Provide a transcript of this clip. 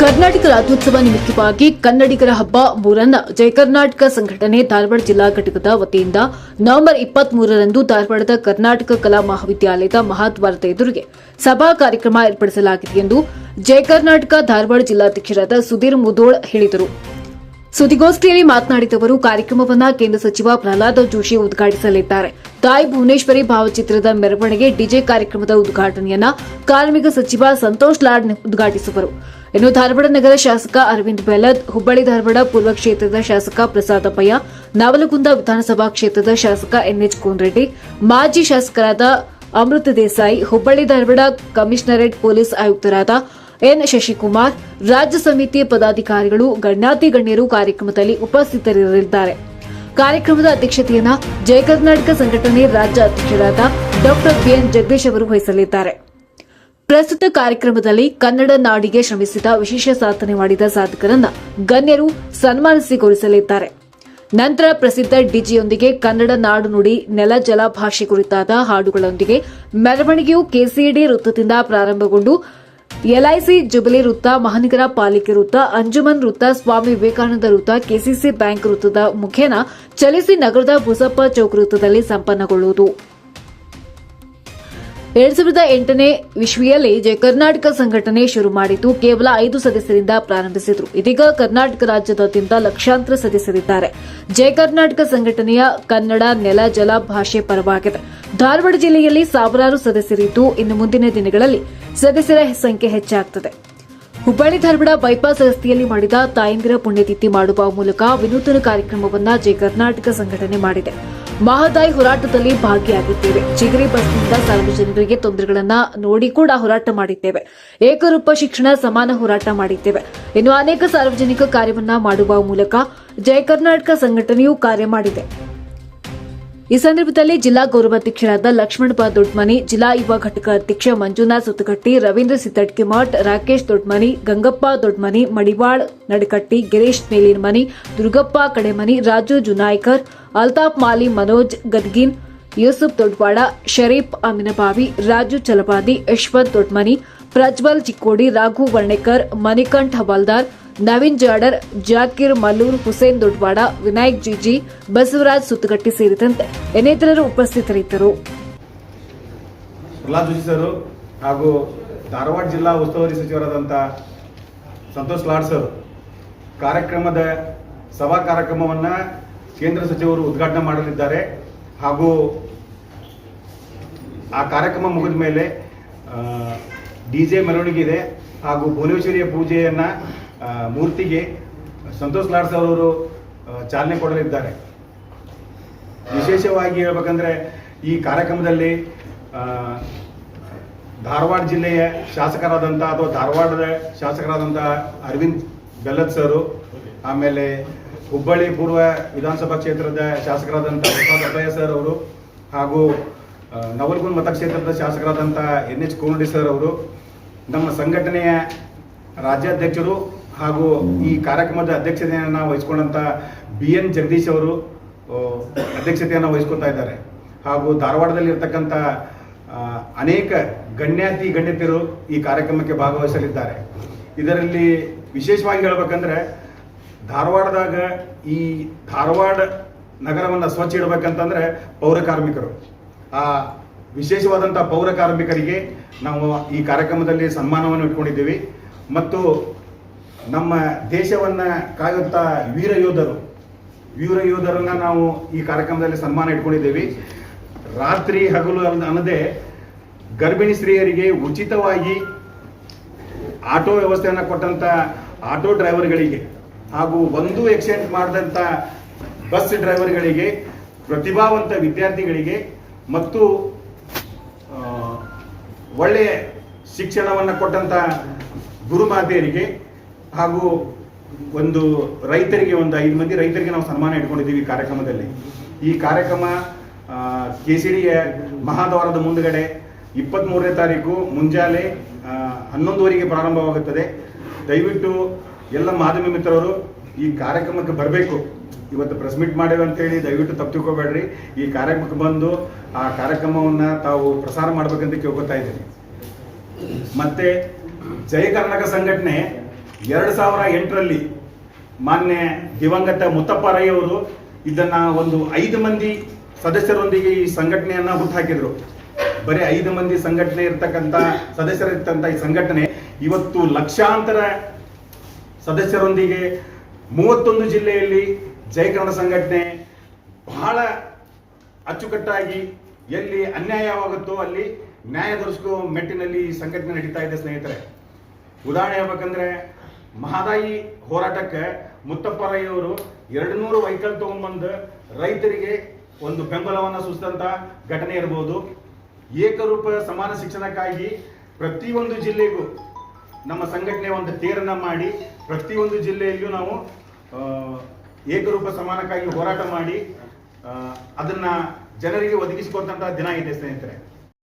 ಕರ್ನಾಟಕ ರಾಜ್ಯೋತ್ಸವ ನಿಮಿತ್ತವಾಗಿ ಕನ್ನಡಿಗರ ಹಬ್ಬ ಮೂರನ್ನ. ಜಯ ಕರ್ನಾಟಕ ಸಂಘಟನೆ ಧಾರವಾಡ ಜಿಲ್ಲಾ ಘಟಕದ ವತಿಯಿಂದ ನವೆಂಬರ್ ಇಪ್ಪತ್ತ್ ಮೂರರಂದು ಧಾರವಾಡದ ಕರ್ನಾಟಕ ಕಲಾ ಮಹಾವಿದ್ಯಾಲಯದ ಮಹಾದ್ವಾರದ ಎದುರಿಗೆ ಸಭಾ ಕಾರ್ಯಕ್ರಮ ಏರ್ಪಡಿಸಲಾಗಿದೆ ಎಂದು ಜಯ ಕರ್ನಾಟಕ ಧಾರವಾಡ ಜಿಲ್ಲಾಧ್ಯಕ್ಷರಾದ ಸುಧೀರ್ ಮುದೋಳ್ ಹೇಳಿದರು. ಸುದ್ದಿಗೋಷ್ಠಿಯಲ್ಲಿ ಮಾತನಾಡಿದ ಅವರು ಕಾರ್ಯಕ್ರಮವನ್ನು ಕೇಂದ್ರ ಸಚಿವ ಪ್ರಹ್ಲಾದ್ ಜೋಶಿ ಉದ್ಘಾಟಿಸಲಿದ್ದಾರೆ. ತಾಯಿ ಭುವನೇಶ್ವರಿ ಭಾವಚಿತ್ರದ ಮೆರವಣಿಗೆ ಡಿಜೆ ಕಾರ್ಯಕ್ರಮದ ಉದ್ಘಾಟನೆಯನ್ನ ಕಾರ್ಮಿಕ ಸಚಿವ ಸಂತೋಷ್ ಲಾಡ್ ಉದ್ಘಾಟಿಸುವರು. ಇನ್ನು ಧಾರವಾಡ ನಗರ ಶಾಸಕ ಅರವಿಂದ್ ಬೆಲದ್ ಹುಬ್ಬಳ್ಳಿ ಧಾರವಾಡ ಪೂರ್ವ ಕ್ಷೇತ್ರದ ಶಾಸಕ ಪ್ರಸಾದ್ ಅಪ್ಪಯ್ಯ, ನವಲಗುಂದ ವಿಧಾನಸಭಾ ಕ್ಷೇತ್ರದ ಶಾಸಕ ಎನ್ಎಚ್ ಕೋನರೆಡ್ಡಿ, ಮಾಜಿ ಶಾಸಕರಾದ ಅಮೃತ ದೇಸಾಯಿ, ಹುಬ್ಬಳ್ಳಿ ಧಾರವಾಡ ಕಮಿಷನರೇಟ್ ಪೊಲೀಸ್ ಆಯುಕ್ತರಾದ ಎನ್ ಶಶಿಕುಮಾರ್, ರಾಜ್ಯ ಸಮಿತಿ ಪದಾಧಿಕಾರಿಗಳು, ಗಣ್ಯಾತಿ ಗಣ್ಯರು ಕಾರ್ಯಕ್ರಮದಲ್ಲಿ ಉಪಸ್ಥಿತರಿರಲಿದ್ದಾರೆ. ಕಾರ್ಯಕ್ರಮದ ಅಧ್ಯಕ್ಷತೆಯನ್ನ ಜಯ ಕರ್ನಾಟಕ ಸಂಘಟನೆ ರಾಜ್ಯ ಅಧ್ಯಕ್ಷರಾದ ಡಾಕ್ಟರ್ ಬಿಎನ್ ಜಗದೀಶ್ ಅವರು ವಹಿಸಲಿದ್ದಾರೆ. ಪ್ರಸ್ತುತ ಕಾರ್ಯಕ್ರಮದಲ್ಲಿ ಕನ್ನಡ ನಾಡಿಗೆ ಶ್ರಮಿಸಿದ ವಿಶೇಷ ಸಾಧನೆ ಮಾಡಿದ ಸಾಧಕರನ್ನ ಗಣ್ಯರು ಸನ್ಮಾನಿಸಿ ಗೌರವಿಸಲಿದ್ದಾರೆ ನಂತರ ಪ್ರಸಿದ್ಧ ಡಿಜಿಯೊಂದಿಗೆ ಕನ್ನಡ ನಾಡು ನುಡಿ, ನೆಲ ಜಲ ಭಾಷೆ ಕುರಿತಾದ ಹಾಡುಗಳೊಂದಿಗೆ ಮೆರವಣಿಗೆಯು ಕೆಸಿಡಿ ವೃತ್ತದಿಂದ ಪ್ರಾರಂಭಗೊಂಡು ಎಲ್ಐಸಿ ಜುಬಿಲಿ ವೃತ್ತ, ಮಹಾನಗರ ಪಾಲಿಕೆ ವೃತ್ತ, ಅಂಜುಮನ್ ವೃತ್ತ, ಸ್ವಾಮಿ ವಿವೇಕಾನಂದ ವೃತ್ತ, ಕೆಸಿಸಿ ಬ್ಯಾಂಕ್ ವೃತ್ತದ ಮುಖೇನ ಚಲಿಸಿ ನಗರದ ಬುಸಪ್ಪ ಚೌಕ್ ವೃತ್ತದಲ್ಲಿ ಸಂಪನ್ನಗೊಳ್ಳುವುದು. ಎರಡ್ ಸಾವಿರದ ಎಂಟನೇ ವಿಶ್ವಿಯಲ್ಲಿ ಜಯ ಕರ್ನಾಟಕ ಸಂಘಟನೆ ಶುರು ಮಾಡಿದ್ದು ಕೇವಲ ಐದು ಸದಸ್ಯರಿಂದ ಪ್ರಾರಂಭಿಸಿದ್ರು. ಇದೀಗ ಕರ್ನಾಟಕ ರಾಜ್ಯದಾದ್ಯಂತ ಲಕ್ಷಾಂತರ ಸದಸ್ಯರಿದ್ದಾರೆ. ಜಯ ಕರ್ನಾಟಕ ಸಂಘಟನೆಯ ಕನ್ನಡ, ನೆಲ, ಜಲ ಭಾಷೆ ಪರವಾಗಿದೆ. ಧಾರವಾಡ ಜಿಲ್ಲೆಯಲ್ಲಿ ಸಾವಿರಾರು ಸದಸ್ಯರಿದ್ದು ಇನ್ನು ಮುಂದಿನ ದಿನಗಳಲ್ಲಿ ಸದಸ್ಯರ ಸಂಖ್ಯೆ ಹೆಚ್ಚಾಗುತ್ತದೆ ಹುಬ್ಬಳ್ಳಿ, ಧಾರವಾಡ ಬೈಪಾಸ್ ರಸ್ತೆಯಲ್ಲಿ ಮಾಡಿದ ತಾಯಂದಿರ ಪುಣ್ಯತಿಥಿ ಮಾಡುವ ಮೂಲಕ ವಿನೂತನ ಕಾರ್ಯಕ್ರಮವನ್ನು ಜಯ ಕರ್ನಾಟಕ ಸಂಘಟನೆ ಮಾಡಿದೆ. ಮಹದಾಯಿ ಹೋರಾಟದಲ್ಲಿ ಭಾಗಿಯಾಗಿದ್ದೇವೆ. ಚಿಗರಿ ಬಸ್ನಿಂದ ಸಾರ್ವಜನಿಕರಿಗೆ ತೊಂದರೆಗಳನ್ನ ನೋಡಿ ಕೂಡ ಹೋರಾಟ ಮಾಡಿದ್ದೇವೆ. ಏಕರೂಪ ಶಿಕ್ಷಣ, ಸಮಾನ ಹೋರಾಟ ಮಾಡಿದ್ದೇವೆ. ಇನ್ನು ಅನೇಕ ಸಾರ್ವಜನಿಕ ಕಾರ್ಯವನ್ನ ಮಾಡುವ ಮೂಲಕ ಜಯ ಕರ್ನಾಟಕ ಸಂಘಟನೆಯು ಕಾರ್ಯ ಮಾಡಿದೆ. ಈ ಸಂದರ್ಭದಲ್ಲಿ ಜಿಲ್ಲಾ ಗೌರವಾಧ್ಯಕ್ಷರಾದ ಲಕ್ಷ್ಮಣ ಬಾ ದೊಡ್ಮನಿ, ಜಿಲ್ಲಾ ಯುವ ಘಟಕ ಅಧ್ಯಕ್ಷ ಮಂಜುನಾಥ್ ಸುತ್ತಕಟ್ಟಿ ರವೀಂದ್ರ ಸಿದ್ದಡ್ಕಿಮಠ್ ರಾಕೇಶ್ ದೊಡ್ಮನಿ, ಗಂಗಪ್ಪ ದೊಡ್ಮನಿ, ಮಡಿವಾಳ್, ನಡಕಟ್ಟಿ, ಗಿರೀಶ್ ಮೇಲಿನಮನಿ, ದುರ್ಗಪ್ಪ ಕಡೆಮನಿ, ರಾಜು ಜುನಾಯ್ಕರ್, ಅಲ್ತಾಫ್ ಮಾಲಿ ಮನೋಜ್ ಗದ್ಗಿನ್, ಯೂಸುಫ್ ದೊಡ್ವಾಡ ಶರೀಫ್ ಅಮಿನಬಾವಿ, ರಾಜು ಚಲಪಾದಿ, ಯಶವಂತ್ ದೊಡ್ಮನಿ, ಪ್ರಜ್ವಲ್ ಚಿಕ್ಕೋಡಿ, ರಾಘು ವರ್ಣೇಕರ್, ಮಣಿಕಂಠ್ ಹವಾಲ್ದಾರ್ ನವೀನ್ ಜಾಡರ್, ಜಾಕಿರ್ ಮಲ್ಲೂರ್, ಹುಸೇನ್ ದೊಡ್ವಾಡ, ವಿನಾಯಕ್ ಜಿಜಿ, ಬಸವರಾಜ್ ಸುತ್ತಗಟ್ಟಿ ಸೇರಿದಂತೆ ಇನ್ನಿತರರು ಉಪಸ್ಥಿತರಿದ್ದರು. ಹಾಗೂ ಧಾರವಾಡ ಜಿಲ್ಲಾ ಉಸ್ತುವಾರಿ ಸಚಿವರಾದಂತಹ ಸಂತೋಷ್ ಲಾಡ್ ಸರ್, ಕಾರ್ಯಕ್ರಮದ ಸಭಾ ಕಾರ್ಯಕ್ರಮವನ್ನು ಕೇಂದ್ರ ಸಚಿವರು ಉದ್ಘಾಟನೆ ಮಾಡಲಿದ್ದಾರೆ. ಹಾಗೂ ಆ ಕಾರ್ಯಕ್ರಮ ಮುಗಿದ ಮೇಲೆ ಡಿ ಜೆ ಮೆರವಣಿಗೆ ಇದೆ. ಹಾಗೂ ಭುವನೇಶ್ವರಿಯ ಪೂಜೆಯನ್ನು ಮೂರ್ತಿಗೆ ಸಂತೋಷ್ ಲಾಡ್ ಸರ್ ಅವರು ಚಾಲನೆ ಕೊಡಲಿದ್ದಾರೆ. ವಿಶೇಷವಾಗಿ ಹೇಳ್ಬೇಕಂದ್ರೆ ಈ ಕಾರ್ಯಕ್ರಮದಲ್ಲಿ ಧಾರವಾಡ ಜಿಲ್ಲೆಯ ಶಾಸಕರಾದಂಥ ಅಥವಾ ಧಾರವಾಡದ ಶಾಸಕರಾದಂಥ ಅರವಿಂದ್ ಬೆಲ್ಲದ್ ಸರು, ಆಮೇಲೆ ಹುಬ್ಬಳ್ಳಿ ಪೂರ್ವ ವಿಧಾನಸಭಾ ಕ್ಷೇತ್ರದ ಶಾಸಕರಾದಂಥ ಪ್ರಸಾದ್ ಸರ್ ಅವರು ಹಾಗೂ ನವಲ್ಗುಂದ್ ಮತಕ್ಷೇತ್ರದ ಶಾಸಕರಾದಂಥ ಎನ್ ಎಚ್ ಕೋನಡಿ ಸರ್ ಅವರು ನಮ್ಮ ಸಂಘಟನೆಯ ರಾಜ್ಯಾಧ್ಯಕ್ಷರು ಹಾಗೂ ಈ ಕಾರ್ಯಕ್ರಮದ ಅಧ್ಯಕ್ಷತೆಯನ್ನು ವಹಿಸ್ಕೊಂಡಂಥ ಬಿ ಎನ್ ಜಗದೀಶ್ ಅವರು ಅಧ್ಯಕ್ಷತೆಯನ್ನು ವಹಿಸ್ಕೊತಾ ಇದ್ದಾರೆ. ಹಾಗೂ ಧಾರವಾಡದಲ್ಲಿ ಇರತಕ್ಕಂತ ಅನೇಕ ಗಣ್ಯಾತಿ ಗಣ್ಯತಿಯರು ಈ ಕಾರ್ಯಕ್ರಮಕ್ಕೆ ಭಾಗವಹಿಸಲಿದ್ದಾರೆ. ಇದರಲ್ಲಿ ವಿಶೇಷವಾಗಿ ಹೇಳ್ಬೇಕಂದ್ರೆ, ಧಾರವಾಡದಾಗ ಈ ಧಾರವಾಡ ನಗರವನ್ನು ಸ್ವಚ್ಛ ಇಡಬೇಕಂತಂದ್ರೆ ಪೌರ ಕಾರ್ಮಿಕರು. ಆ ವಿಶೇಷವಾದಂಥ ಪೌರ ಕಾರ್ಮಿಕರಿಗೆ ನಾವು ಈ ಕಾರ್ಯಕ್ರಮದಲ್ಲಿ ಸನ್ಮಾನವನ್ನು ಇಟ್ಕೊಂಡಿದ್ದೀವಿ. ಮತ್ತು ನಮ್ಮ ದೇಶವನ್ನು ಕಾಯುತ್ತಾ ವೀರ ಯೋಧರು. ವೀರ ಯೋಧರನ್ನ ನಾವು ಈ ಕಾರ್ಯಕ್ರಮದಲ್ಲಿ ಸನ್ಮಾನ ಇಟ್ಕೊಂಡಿದ್ದೀವಿ. ರಾತ್ರಿ ಹಗಲು ಅನ್ನದೆ ಗರ್ಭಿಣಿ ಸ್ತ್ರೀಯರಿಗೆ ಉಚಿತವಾಗಿ ಆಟೋ ವ್ಯವಸ್ಥೆಯನ್ನು ಕೊಟ್ಟಂತ ಆಟೋ ಡ್ರೈವರ್ಗಳಿಗೆ ಹಾಗೂ ಒಂದು ಎಕ್ಸೆಂಟ್ ಮಾಡಿದಂಥ ಬಸ್ ಡ್ರೈವರ್ಗಳಿಗೆ, ಪ್ರತಿಭಾವಂತ ವಿದ್ಯಾರ್ಥಿಗಳಿಗೆ ಮತ್ತು ಒಳ್ಳೆಯ ಶಿಕ್ಷಣವನ್ನು ಕೊಟ್ಟಂಥ ಗುರುಮಾತೆಯರಿಗೆ ಹಾಗೂ ಒಂದು ರೈತರಿಗೆ ಒಂದು ಐದು ಮಂದಿ ರೈತರಿಗೆ ನಾವು ಸನ್ಮಾನ ಇಟ್ಕೊಂಡಿದ್ದೀವಿ ಈ ಕಾರ್ಯಕ್ರಮದಲ್ಲಿ. ಈ ಕಾರ್ಯಕ್ರಮ ಕೆ ಸಿ ಡಿಯ ಮಹಾದ್ವಾರದ ಮುಂದುಗಡೆ ಇಪ್ಪತ್ತ್ಮೂರನೇ ತಾರೀಕು ಮುಂಜಾನೆ ಹನ್ನೊಂದುವರೆಗೆ ಪ್ರಾರಂಭವಾಗುತ್ತದೆ. ದಯವಿಟ್ಟು ಎಲ್ಲ ಮಾಧ್ಯಮ ಮಿತ್ರರು ಈ ಕಾರ್ಯಕ್ರಮಕ್ಕೆ ಬರಬೇಕು. ಇವತ್ತು ಪ್ರೆಸ್ ಮೀಟ್ ಮಾಡೇವೆ ಅಂತೇಳಿ ದಯವಿಟ್ಟು ತಪ್ಪು ಈ ಕಾರ್ಯಕ್ರಮಕ್ಕೆ ಬಂದು ಆ ಕಾರ್ಯಕ್ರಮವನ್ನು ತಾವು ಪ್ರಸಾರ ಮಾಡಬೇಕಂತ ಕೇಳ್ಕೊತಾ ಇದ್ದೀನಿ. ಮತ್ತೆ ಜಯ ಕರ್ನಾಟಕ ಸಂಘಟನೆ ಎರಡು ಸಾವಿರ ಎಂಟರಲ್ಲಿ ಮಾನ್ಯ ದಿವಂಗತ ಮುತ್ತಪ್ಪ ರೈ ಅವರು ಇದನ್ನ ಒಂದು ಐದು ಮಂದಿ ಸದಸ್ಯರೊಂದಿಗೆ ಈ ಸಂಘಟನೆಯನ್ನ ಹುಟ್ಟುಹಾಕಿದ್ರು ಬರೀ ಐದು ಮಂದಿ ಸಂಘಟನೆ ಇರ್ತಕ್ಕಂಥ ಸದಸ್ಯರಿರ್ತಕ್ಕಂಥ ಈ ಸಂಘಟನೆ ಇವತ್ತು ಲಕ್ಷಾಂತರ ಸದಸ್ಯರೊಂದಿಗೆ ಮೂವತ್ತೊಂದು ಜಿಲ್ಲೆಯಲ್ಲಿ ಜಯ ಕನ್ನಡ ಸಂಘಟನೆ ಬಹಳ ಅಚ್ಚುಕಟ್ಟಾಗಿ ಎಲ್ಲಿ ಅನ್ಯಾಯವಾಗುತ್ತೋ ಅಲ್ಲಿ ನ್ಯಾಯ ದೊರಕಿಸುವ ಮೆಟ್ಟಿನಲ್ಲಿ ಈ ಸಂಘಟನೆ ನಡೀತಾ ಇದೆ ಸ್ನೇಹಿತರೆ. ಉದಾಹರಣೆ ಹೇಳ್ಬೇಕಂದ್ರೆ, ಮಹದಾಯಿ ಹೋರಾಟಕ್ಕೆ ಮುತ್ತಪ್ಪರಯ್ಯವರು ಎರಡು ನೂರು ವೈಕಲ್ ತಗೊಂಡ್ಬಂದು ರೈತರಿಗೆ ಒಂದು ಬೆಂಬಲವನ್ನು ಸೂಚಿಸಿದಂತ ಘಟನೆ ಇರಬಹುದು ಏಕರೂಪ ಸಮಾನ ಶಿಕ್ಷಣಕ್ಕಾಗಿ ಪ್ರತಿಯೊಂದು ಜಿಲ್ಲೆಗೂ ನಮ್ಮ ಸಂಘಟನೆ ಒಂದು ತೇರನ್ನ ಮಾಡಿ, ಪ್ರತಿಯೊಂದು ಜಿಲ್ಲೆಯಲ್ಲೂ ನಾವು ಏಕರೂಪ ಸಮಾನಕ್ಕಾಗಿ ಹೋರಾಟ ಮಾಡಿ ಅದನ್ನ ಜನರಿಗೆ ಒದಗಿಸಿಕೊಟ್ಟಂತಹ ದಿನ ಇದೆ ಸ್ನೇಹಿತರೆ.